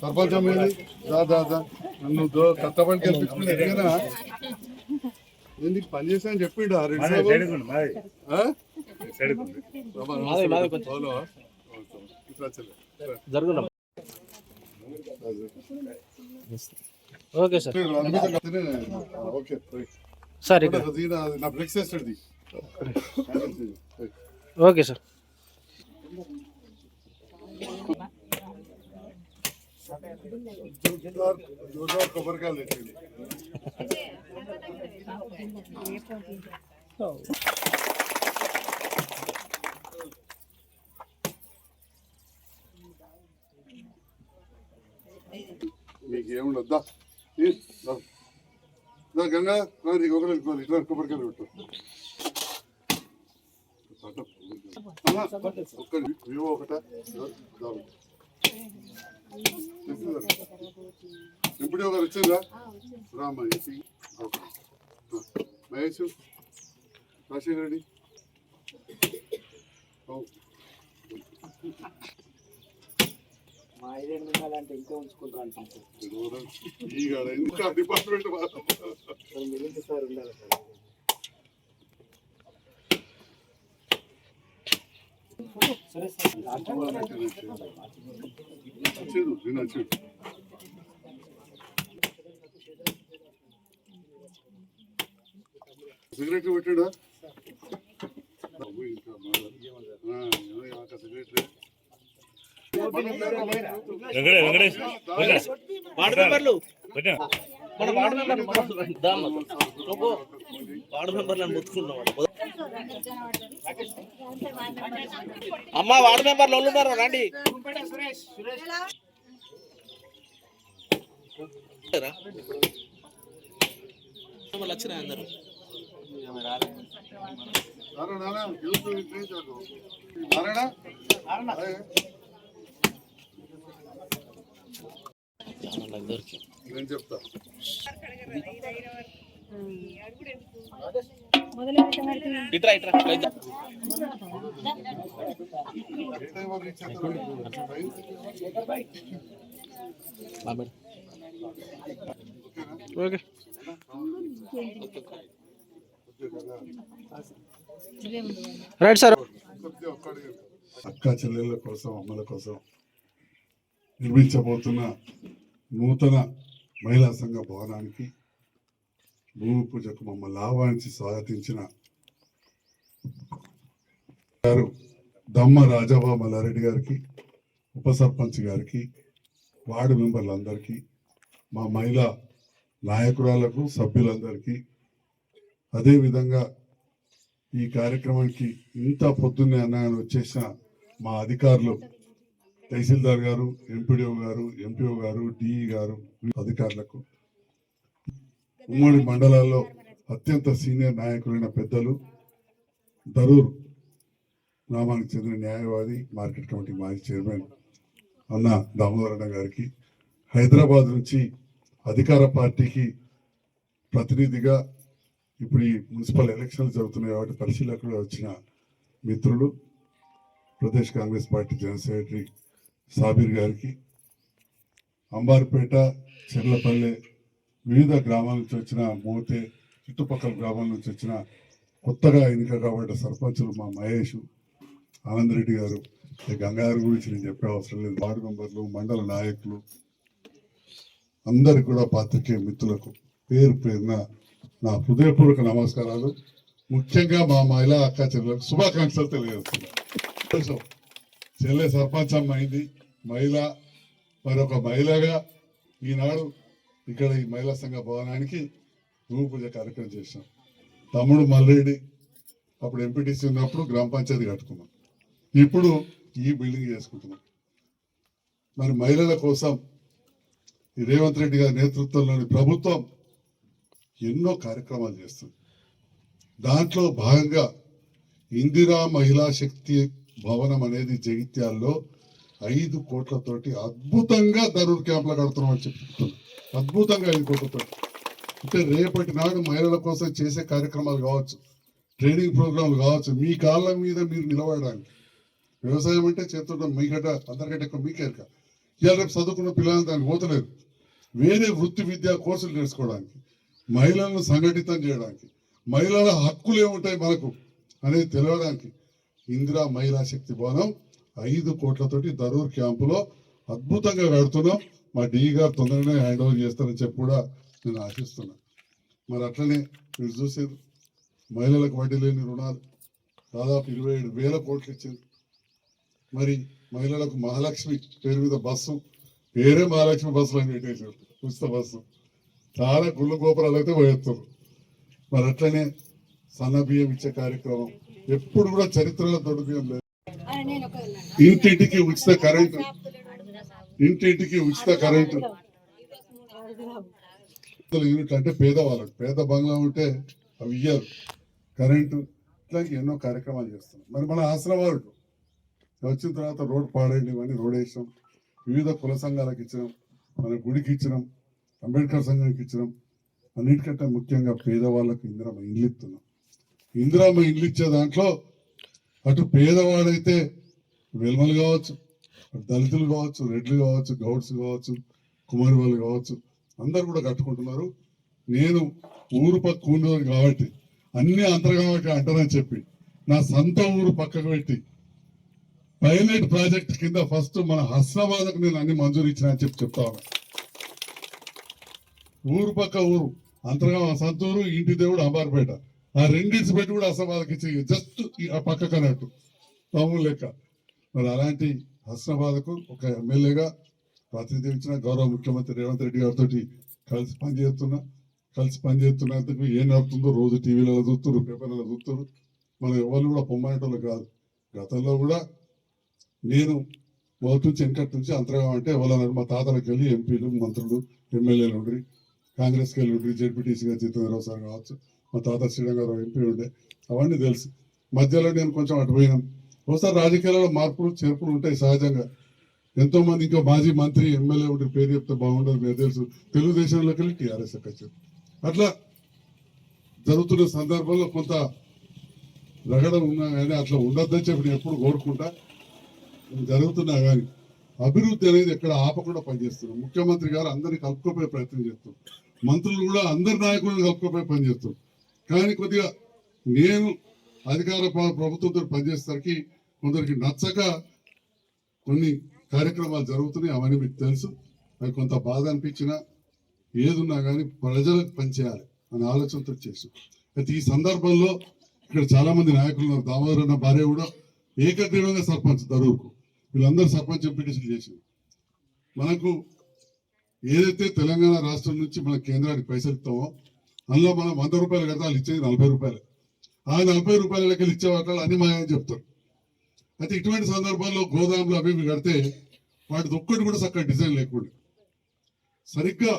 సర్పంచ్ అమ్మేది దా దా దా. నన్ను దో- కొత్త పనికి వెళ్ళిపించుకుని ఎదిగినా నేను నీకు పని చేశాను చెప్పిండు ఆ రెండు ఓకే సార్. ఓకే నా- బ్రేక్ ఓకే సార్. కొబ్బరికాయలు తెచ్చింది గంగా నీకు ఒకరు ఇట్లా కొబ్బరికాయలు పెట్టు ఒక్క వివో ఒకట ఇప్పుడు ఒకరు వచ్చిందా. ఆ, మహేష్ రాజశేఖర రెడ్డి. ఇంకా డిపార్ట్మెంట్ సార్ ఉండాలి సార్ సరే సార్ వచ్చేది నేను వచ్చేది సిగరెట్ పెట్టాడా. ఆ, ఏమయ్య, ఒక సిగరెట్ వెంకటేష్ వెంకటేష్ వెంకటేష్. వార్డు మెంబర్లు. పెట్టా మన వార్డు మెంబర్లు వార్డు మెంబర్లను ముత్తుకున్నాం అమ్మ వార్డు మెంబర్లు వాళ్ళు ఉన్నారు? రండి. వచ్చినాయి అందరూ. నేను చెప్తా ఇట్రా ఇట్రా? ఓకే? రైట్ సార్ అక్క చెల్లెళ్ళ కోసం అమ్మల కోసం నిర్మించబోతున్న నూతన మహిళా సంఘ భవనానికి భూమి పూజకు మమ్మల్ని ఆహ్వానించి స్వాగతించిన గారు దమ్మ రాజాబా మల్లారెడ్డి గారికి ఉప సర్పంచ్ గారికి వార్డు మెంబర్లందరికీ మా మహిళా నాయకురాలకు సభ్యులందరికీ అదేవిధంగా ఈ కార్యక్రమానికి ఇంత పొద్దున్నే అన్నాయని వచ్చేసిన మా అధికారులు తహసీల్దార్ గారు ఎంపీడీఓ గారు ఎంపీఓ గారు డిఈ గారు అధికారులకు ఉమ్మడి మండలాల్లో అత్యంత సీనియర్ నాయకులైన పెద్దలు దరూర్ గ్రామానికి చెందిన న్యాయవాది మార్కెట్ కమిటీ మాజీ చైర్మన్ అన్న దామోదరణ గారికి హైదరాబాద్ నుంచి అధికార పార్టీకి ప్రతినిధిగా ఇప్పుడు ఈ మున్సిపల్ ఎలక్షన్లు జరుగుతున్నాయి కాబట్టి పరిశీలకులు వచ్చిన మిత్రులు Pradesh Congress party general secretary Sabir గారికి అంబార్పేట చెర్లపల్లె వివిధ గ్రామాల నుంచి వచ్చిన మోతే చుట్టుపక్కల గ్రామాల నుంచి వచ్చిన కొత్తగా ఎన్నిక కాబట్టి సర్పంచులు మా మహేష్ ఆనందరెడ్డి గారు గంగారు గురించి నేను చెప్పే అవసరం లేదు. వార్డు మెంబర్లు మండల నాయకులు అందరికి కూడా పాత్రికేయ మిత్రులకు పేరు పేరున నా హృదయపూర్వక నమస్కారాలు. ముఖ్యంగా మా మహిళా అక్క చెల్లెలకు శుభాకాంక్షలు తెలియజేస్తున్నాను. చెల్లె సర్పంచం అయింది. మహిళ మరొక మహిళగా ఈనాడు ఇక్కడ ఈ మహిళా సంఘ భవనానికి భూమి పూజ కార్యక్రమం చేశాం. తమ్ముడు మల్రెడ్డి అప్పుడు ఎంపీటీసీ ఉన్నప్పుడు గ్రామ పంచాయతీ కట్టుకున్నాం. ఇప్పుడు ఈ బిల్డింగ్ చేసుకుంటున్నాం. మరి మహిళల కోసం ఈ రేవంత్ రెడ్డి గారి నేతృత్వంలోని ప్రభుత్వం ఎన్నో కార్యక్రమాలు చేస్తుంది. దాంట్లో భాగంగా ఇందిరా మహిళా శక్తి భవనం అనేది జగిత్యాల్లో ఐదు కోట్లతోటి అద్భుతంగా దరూర్ క్యాంప్లో కడుతున్నామని చెప్తున్నాం. అద్భుతంగా ఇది కొట్టుతాడు అంటే రేపటి నాడు మహిళల కోసం చేసే కార్యక్రమాలు కావచ్చు ట్రైనింగ్ ప్రోగ్రాంలు కావచ్చు మీ కాళ్ళ మీద మీరు నిలబడడానికి వ్యవసాయం అంటే చేస్తుంటాం మీకట అందరికంటే ఎక్కువ మీకే ఎరక. ఇవాళ రేపు చదువుకున్న పిల్లలు దానికి పోతలేదు. వేరే వృత్తి విద్యా కోర్సులు నేర్చుకోవడానికి మహిళలను సంఘటితం చేయడానికి మహిళల హక్కులు ఏముంటాయి మనకు అనేది తెలియడానికి ఇందిరా మహిళా శక్తి భవనం ఐదు కోట్లతోటి దరూర్ క్యాంపులో అద్భుతంగా కడుతున్నాం మా డి గారు తొందరగానే హ్యాండ్ ఓవర్ చేస్తారని చెప్పి కూడా నేను ఆశిస్తున్నా. మరి అట్లనే మీరు చూసేది మహిళలకు వడ్డీ లేని రుణాలు దాదాపు ఇరవై ఏడు వేల కోట్లు ఇచ్చింది. మరి మహిళలకు మహాలక్ష్మి పేరు మీద బస్సు పేరే మహాలక్ష్మి బస్సులు అని పెట్టేశారు ఉచిత బస్సు. చాలా గుళ్ళు గోపురాలు అయితే పోయేస్తారు మరి అట్లనే సన్న బియ్యం ఇచ్చే కార్యక్రమం ఎప్పుడు కూడా చరిత్రలో దొడ్డు బియ్యం లేదు ఇంటింటికి ఉచిత కరెంటు ఇంటింటికి ఉచిత కరెంటు. యూనిట్ అంటే పేదవాళ్ళకి పేద బంగ్లా ఉంటే అవి ఇయ్యారు. కరెంటు ఇట్లా ఎన్నో కార్యక్రమాలు చేస్తున్నాం మరి మన ఆశ్రమాలు వచ్చిన తర్వాత రోడ్ పాడేయండి అని రోడ్ వేసాం వివిధ కుల సంఘాలకు ఇచ్చినాం మన గుడికి ఇచ్చినాం అంబేద్కర్ సంఘానికి ఇచ్చినాం. అన్నిటికంటే ముఖ్యంగా పేదవాళ్ళకు ఇందిరామ ఇల్లు ఇస్తున్నాం. ఇందిరామ ఇండ్లు ఇచ్చే దాంట్లో అటు పేదవాడైతే వెల్మలు కావచ్చు దళితులు కావచ్చు రెడ్లు కావచ్చు గౌడ్స్ కావచ్చు కుమారి వాళ్ళు కావచ్చు అందరు కూడా కట్టుకుంటున్నారు. నేను ఊరు పక్క ఉండేవారు కాబట్టి అన్ని అంతర్గామకి అంటారని చెప్పి నా సొంత ఊరు పక్కకు పెట్టి పైలట్ ప్రాజెక్ట్ కింద ఫస్ట్ మన హస్నాబాద్కు నేను అన్ని మంజూరు ఇచ్చిన అని చెప్పి చెప్తా ఊరు పక్క ఊరు అంతర్గా సంతూరు ఇంటి దేవుడు అంబార్పేట. ఆ రెండింటి పెట్టి కూడా హస్నాబాద్కి ఇచ్చి జస్ట్ ఆ పక్కకు అన్నట్టు తమ్ముడు లెక్క. మరి అలాంటి హస్నాబాద్కు ఒక ఎమ్మెల్యేగా ప్రాతినిధ్యం ఇచ్చిన గౌరవ ముఖ్యమంత్రి రేవంత్ రెడ్డి గారితో కలిసి పనిచేస్తున్నా కలిసి పనిచేస్తున్నందుకు ఏం నడుపుతుందో రోజు టీవీలలో చూస్తున్నారు పేపర్లలో చూస్తున్నారు. మనం ఎవరు కూడా పొమ్మనేటోళ్ళు కాదు. గతంలో కూడా నేను మొదటి నుంచి వెనకటి నుంచి అంతగా అంటే ఎవరన్నారు మా తాతలకు వెళ్ళి ఎంపీలు మంత్రులు ఎమ్మెల్యేలు ఉండ్రి కాంగ్రెస్కి వెళ్ళి ఉండ్రి జెడ్పీటీసీగా జితేంద్రరావు సార్ కావచ్చు మా తాత శ్రీరంగారావు ఎంపీ ఉండే అవన్నీ తెలుసు. మధ్యలో నేను కొంచెం అటు పోయినాను ఒకసారి రాజకీయాలలో మార్పులు చేర్పులు ఉంటాయి సహజంగా. ఎంతో మంది ఇంకా మాజీ మంత్రి ఎమ్మెల్యే ఉంటే పేరు చెప్తే బాగుండదు మీకు తెలుసు. తెలుగుదేశంలోకి వెళ్ళి టీఆర్ఎస్ వచ్చారు అట్లా జరుగుతున్న సందర్భంలో కొంత రగడం ఉన్నా కానీ అట్లా ఉండొద్దని చెప్పి నేను ఎప్పుడు కోరుకుంటా. జరుగుతున్నా కానీ అభివృద్ధి అనేది ఎక్కడ ఆపకుండా పనిచేస్తున్నాం ముఖ్యమంత్రి గారు అందరినీ కలుపుకోపోయే ప్రయత్నం చేస్తున్నాం మంత్రులు కూడా అందరి నాయకులను కలుపుకోపోయే పనిచేస్తున్నాం కానీ కొద్దిగా నేను అధికార ప్రభుత్వంతో పనిచేసరికి కొందరికి నచ్చక కొన్ని కార్యక్రమాలు జరుగుతున్నాయి అవన్నీ మీకు తెలుసు. అవి కొంత బాధ అనిపించినా ఏదున్నా కానీ ప్రజలకు పనిచేయాలి అనే ఆలోచనతో చేసాం అయితే ఈ సందర్భంలో ఇక్కడ చాలా మంది నాయకులు ఉన్నారు. దామోదర్ అన్న భార్య కూడా ఏకగ్రీవంగా సర్పంచ్ దరువుకు వీళ్ళందరూ సర్పంచ్ ఎంపీటీసీలు చేసింది మనకు ఏదైతే తెలంగాణ రాష్ట్రం నుంచి మన కేంద్రానికి పైసలు ఇస్తామో అందులో మనం వంద రూపాయలు కడితే వాళ్ళు ఇచ్చేది నలభై రూపాయలు. ఆ నలభై రూపాయల లెక్కలు ఇచ్చే వాటిలో అన్ని మాయని చెప్తారు. అయితే ఇటువంటి సందర్భాల్లో గోదాములు అవి ఇవి కడితే వాటిది ఒక్కటి కూడా చక్కగా డిజైన్ లేకుండా సరిగ్గా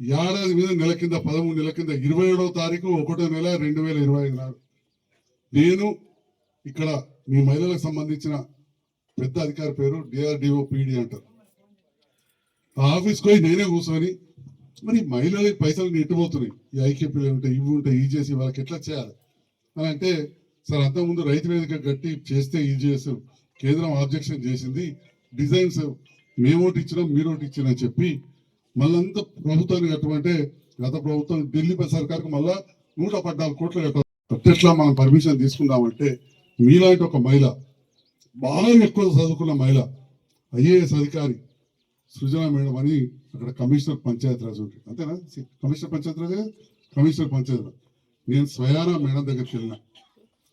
ఏడాది మీద నెల కింద పదమూడు నెల కింద ఇరవై ఏడవ తారీఖు ఒకటో నెల రెండు వేల ఇరవై ఐదు నాడు. నేను ఇక్కడ మీ మహిళలకు సంబంధించిన పెద్ద అధికారి పేరు డిఆర్డిఓ పీడి అంటారు. ఆ ఆఫీస్కి పోయి నేనే కూర్చొని మరి మహిళలకి పైసలు నెట్టిపోతున్నాయి ఈ ఐకేపీలు ఉంటాయి ఇవి ఉంటాయి ఈ చేసి వాళ్ళకి ఎట్లా చేయాలి? అని అంటే సార్ అంతకుముందు రైతు వేదిక గట్టి చేస్తే ఇది చేసు కేంద్రం ఆబ్జెక్షన్ చేసింది. డిజైన్స్ మేము ఒకటి ఇచ్చినాం మీరు ఒకటి ఇచ్చినా చెప్పి మళ్ళంతా ప్రభుత్వాన్ని కట్టమంటే గత ప్రభుత్వం ఢిల్లీ సర్కార్కు మళ్ళా నూట పద్నాలుగు కోట్లు కట్టాలి. మనం పర్మిషన్ తీసుకుందామంటే మీలాంటి ఒక మహిళ బాగా ఎక్కువ చదువుకున్న మహిళ ఐఏఎస్ అధికారి సృజన మేడం అని అక్కడ కమిషనర్ పంచాయతీరాజ్ ఉంటుంది. అంతేనా? కమిషనర్ పంచాయతీరాజ్ కమిషనర్ పంచాయతీరాజ్ నేను స్వయానా మేడం దగ్గరికి వెళ్ళినా.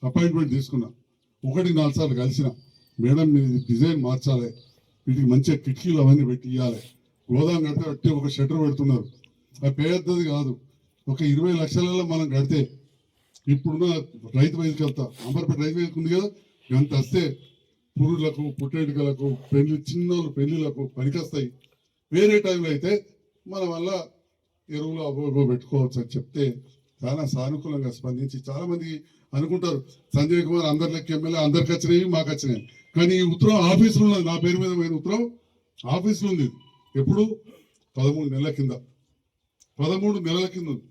అపాయింట్మెంట్ తీసుకున్నా. ఒకటి నాలుగు సార్లు కలిసిన. మేడం మీరు డిజైన్ మార్చాలి. వీటికి మంచిగా కిటికీలు అవన్నీ పెట్టి ఇవ్వాలి గోదాం కడితే పెట్టి ఒక షట్టర్ పెడుతున్నారు. అది పెద్దది కాదు. ఒక ఇరవై లక్షలలో మనం కడితే ఇప్పుడున్న రైతు వేదిక వెళ్తా అంబర్పేట రైతు వేదిక ఉంది కదా ఎంత వస్తే పురులకు పుట్టేటికలకు పెళ్ళి చిన్నోళ్ళు పెళ్ళిలకు పనికొస్తాయి. వేరే టైంలో అయితే మన వల్ల ఎరువులు అవ్వో పెట్టుకోవచ్చు అని చెప్తే చాలా సానుకూలంగా స్పందించి చాలామంది అనుకుంటారు. సంజయ్ కుమార్ అందరి ఎమ్మెల్యే అందరికి వచ్చినాయి మాకు వచ్చినాయి. కానీ ఈ ఉత్తరం ఆఫీసులో ఉన్నది. నా పేరు మీద పోయిన ఉత్తరం ఆఫీసులో ఉంది. ఎప్పుడు? పదమూడు నెలల కింద. పదమూడు నెలల కింద ఉంది.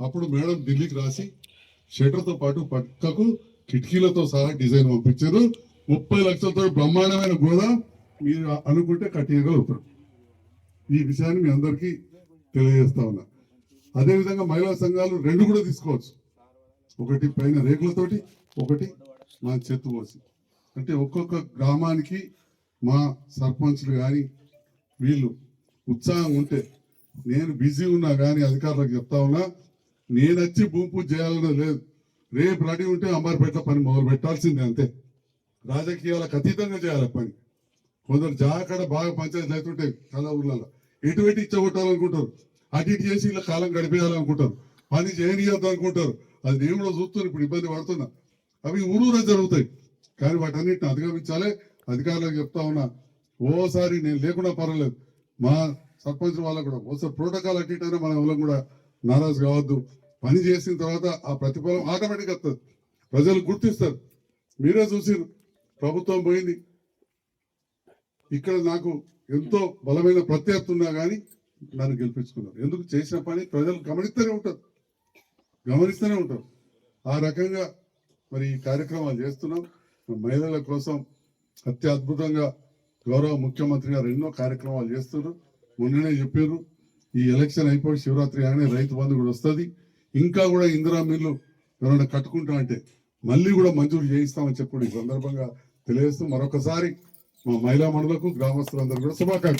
అప్పుడు మేడం ఢిల్లీకి రాసి షట్టర్తో పాటు పక్కకు కిటికీలతో సహా డిజైన్ పంపించారు. ముప్పై లక్షలతో బ్రహ్మాండమైన గోడ మీరు అనుకుంటే కట్టియగలుగుతారు ఈ విషయాన్ని మీ అందరికీ తెలియజేస్తా ఉన్నా. అదేవిధంగా మహిళా సంఘాలు రెండు కూడా తీసుకోవచ్చు. ఒకటి పైన రేకులతోటి ఒకటి మా చెత్త పోసి అంటే ఒక్కొక్క గ్రామానికి మా సర్పంచ్లు కానీ వీళ్ళు ఉత్సాహం ఉంటే నేను బిజీ ఉన్నా కానీ అధికారులకు చెప్తా ఉన్నా నేను వచ్చి భూమి పూజ చేయాలని లేదు. రేపు రెడీ ఉంటే అమ్మారిపేట పని మొదలు పెట్టాల్సిందే అంతే. రాజకీయాలకు అతీతంగా చేయాలి పని. కొందరు జాగ్రత్త బాగా పంచాయతీలు అవుతుంటాయి చాలా ఊర్లలో ఎటు ఇచ్చగొట్టాలనుకుంటారు? అటు ఇటు చేసి ఇలా కాలం గడిపేయాలనుకుంటారు? పని చేయనియద్దు అనుకుంటారు? అది నేను కూడా చూస్తున్నాను ఇప్పుడు ఇబ్బంది పడుతున్నా. అవి ఊరూరా జరుగుతాయి. కానీ వాటన్నిటిని అధిగమించాలి. అధికారులకు చెప్తా ఉన్నా ఓసారి నేను లేకుండా పర్వాలేదు. మా సర్పంచ్ వాళ్ళకు కూడా ఓసారి ప్రోటోకాల్ అటు ఇటు మన వాళ్ళకు కూడా నారాజు కావద్దు. పని చేసిన తర్వాత ఆ ప్రతిఫలం ఆటోమేటిక్ వస్తుంది. ప్రజలు గుర్తిస్తారు. మీరే చూసిరు ప్రభుత్వం పోయింది. ఇక్కడ నాకు ఎంతో బలమైన ప్రత్యర్థి ఉన్నా కానీ నన్ను గెలిపించుకున్నారు. ఎందుకు? చేసిన పని ప్రజలు గమనిస్తూనే ఉంటారు. గమనిస్తూనే ఉంటాం. ఆ రకంగా మరి ఈ కార్యక్రమాలు చేస్తున్నాం. మహిళల కోసం అత్యద్భుతంగా గౌరవ ముఖ్యమంత్రి గారు ఎన్నో కార్యక్రమాలు చేస్తున్నారు. మొన్ననే చెప్పారు ఈ ఎలక్షన్ అయిపోయి శివరాత్రి కానీ రైతు బంధు కూడా వస్తుంది. ఇంకా కూడా ఇందిరా మిల్లు ఎవరైనా కట్టుకుంటా అంటే మళ్ళీ కూడా మంజూరు చేయిస్తామని చెప్పి ఈ సందర్భంగా తెలియజేస్తూ మరొకసారి మా మహిళా మండలకు గ్రామస్తులందరూ కూడా శుభాకాంక్షలు.